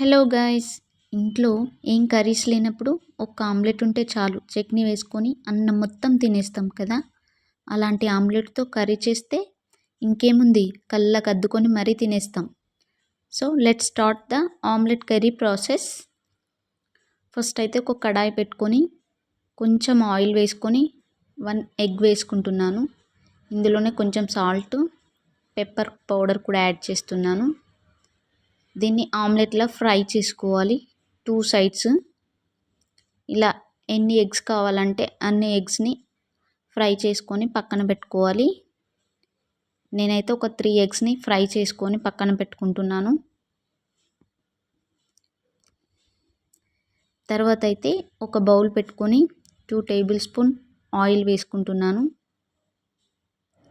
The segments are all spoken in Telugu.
హలో గాయ్స్ ఇంట్లో ఏం కర్రీస్ లేనప్పుడు ఒక ఆమ్లెట్ ఉంటే చాలు. చట్నీ వేసుకొని అన్నం మొత్తం తినేస్తాం కదా? అలాంటి ఆమ్లెట్తో కర్రీ చేస్తే ఇంకేముంది? కళ్ళకు అద్దుకొని మరీ తినేస్తాం. So let start the omelette curry process. First అయితే ఒక కడాయి పెట్టుకొని కొంచెం ఆయిల్ వేసుకొని వన్ ఎగ్ వేసుకుంటున్నాను. ఇందులోనే కొంచెం సాల్ట్ పెప్పర్ పౌడర్ కూడా యాడ్ చేస్తున్నాను. దీన్ని ఆమ్లెట్లా ఫ్రై చేసుకోవాలి. Two sides. ఇలా ఎన్ని ఎగ్స్ కావాలంటే అన్ని ఎగ్స్ని ఫ్రై చేసుకొని పక్కన పెట్టుకోవాలి. నేనైతే ఒక త్రీ ఎగ్స్ని ఫ్రై చేసుకొని పక్కన పెట్టుకుంటున్నాను. తర్వాత అయితే ఒక బౌల్ పెట్టుకొని టూ టేబుల్ స్పూన్ ఆయిల్ వేసుకుంటున్నాను.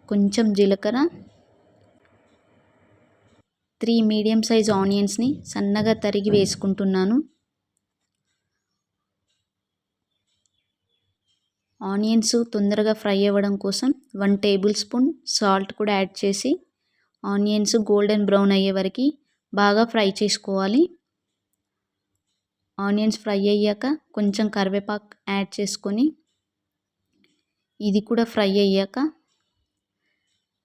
కొంచెం జీలకర్ర త్రీ మీడియం సైజ్ ఆనియన్స్ని సన్నగా తరిగి వేసుకుంటున్నాను. ఆనియన్స్ తొందరగా ఫ్రై అవ్వడం కోసం వన్ టేబుల్ స్పూన్ సాల్ట్ కూడా యాడ్ చేసి ఆనియన్స్ గోల్డెన్ బ్రౌన్ అయ్యే వరకు బాగా ఫ్రై చేసుకోవాలి. ఆనియన్స్ ఫ్రై అయ్యాక కొంచెం కరివేపాకు యాడ్ చేసుకొని ఇది కూడా ఫ్రై అయ్యాక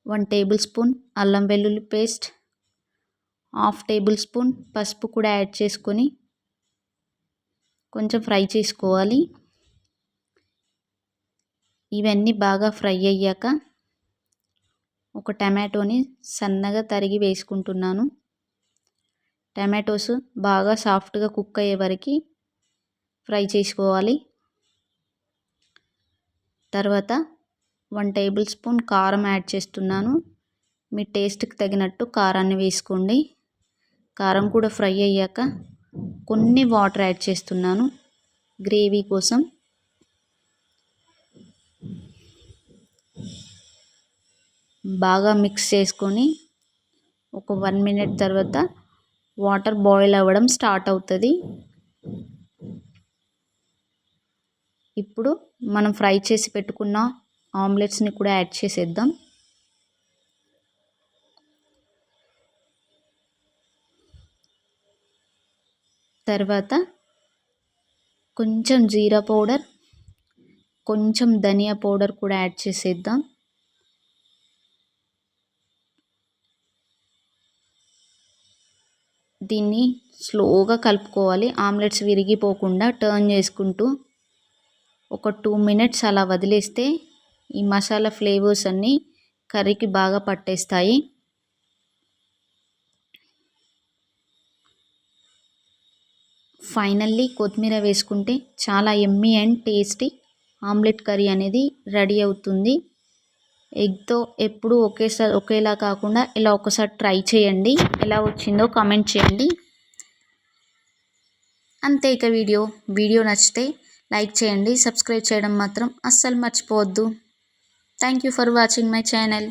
వన్ టేబుల్ స్పూన్ అల్లం వెల్లుల్లి పేస్ట్ హాఫ్ టేబుల్ స్పూన్ పసుపు కూడా యాడ్ చేసుకొని కొంచెం ఫ్రై చేసుకోవాలి. ఇవన్నీ బాగా ఫ్రై అయ్యాక ఒక టమాటోని సన్నగా తరిగి వేసుకుంటున్నాను. టమాటోస్ బాగా సాఫ్ట్గా కుక్ అయ్యే వరకు ఫ్రై చేసుకోవాలి. తర్వాత వన్ టేబుల్ స్పూన్ కారం యాడ్ చేస్తున్నాను. మీ టేస్ట్కి తగినట్టు కారాన్ని వేసుకోండి. కారం కూడా ఫ్రై అయ్యాక కొన్ని వాటర్ యాడ్ చేస్తున్నాను. గ్రేవీ కోసం. బాగా మిక్స్ చేసుకొని ఒక వన్ మినిట్ తర్వాత వాటర్ బాయిల్ అవ్వడం స్టార్ట్ అవుతుంది. ఇప్పుడు మనం ఫ్రై చేసి పెట్టుకున్న ఆమ్లెట్స్ని కూడా యాడ్ చేసేద్దాం. తర్వాత కొంచెం జీరా పౌడర్ కొంచెం ధనియా పౌడర్ కూడా యాడ్ చేసేద్దాం. దీన్ని స్లోగా కలుపుకోవాలి. ఆమ్లెట్స్ విరిగిపోకుండా టర్న్ చేసుకుంటూ ఒక టూ మినిట్స్ అలా వదిలేస్తే ఈ మసాలా ఫ్లేవర్స్ అన్నీ కర్రీకి బాగా పట్టేస్తాయి. ఫైనల్లీ కొత్తిమీర వేసుకుంటే చాలా yummy and tasty. Omelette curry అనేది రెడీ అవుతుంది. ఎగ్తో ఎప్పుడు ఒకేసారి ఒకేలా కాకుండా ఇలా ఒకసారి ట్రై చేయండి. ఎలా వచ్చిందో కామెంట్ చేయండి. అంతే ఇక వీడియో. వీడియో నచ్చితే లైక్ చేయండి. సబ్స్క్రైబ్ చేయడం మాత్రం అస్సలు మర్చిపోవద్దు. Thank you for watching my channel.